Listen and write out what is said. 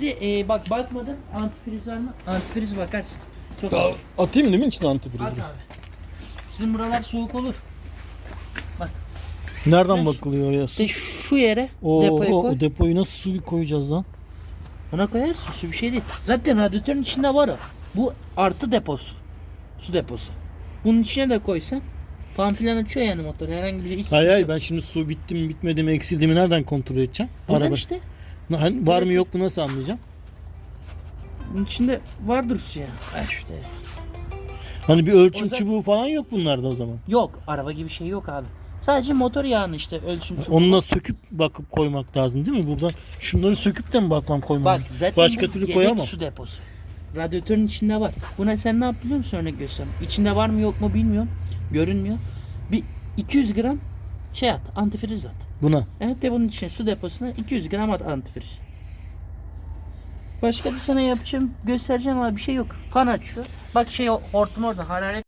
Şimdi e, bak bakmadım antifriz var mı? Antifriz bakarsın. Çok Ya, atayım değil mi içine antifriz? At abi. Sizin buralar soğuk olur. Nereden Beş. bakılıyor oraya su? İşte şu yere O, depoya koy. o depoyu nasıl suyu koyacağız lan? Buna koyarsın su bir şey değil. Zaten radyatörün içinde var o. Bu artı deposu. Su deposu. Bunun içine de koysan fan filan açıyor yani motor. Herhangi bir iş. Hayır hayır ben şimdi su bitti mi bitmedi mi eksildi mi nereden kontrol edeceğim? Buradan Araba. işte. Hani var mı yok mu nasıl anlayacağım? Bunun içinde vardır su ya. İşte. Hani bir ölçüm O çubuğu falan yok bunlarda o zaman. Yok. Araba gibi şey yok abi. Sadece motor yağını işte ölçüm çubuğu. Onu da söküp bakıp koymak lazım değil mi? Burada şunları söküp de mi bakmam koymam? Bak zaten Başka bu türlü yedek koyamam. su deposu. Radyatörün içinde var. Buna sen ne yap biliyor musun örnek göstereyim. İçinde var mı yok mu bilmiyorum. Görünmüyor. Bir 200 gram şey at antifriz at. Buna. Evet de bunun içine su deposuna 200 gram at antifriz. Başka da sana yapacağım göstereceğim ama bir şey yok. Fan açıyor. Bak şey hortum orada hararet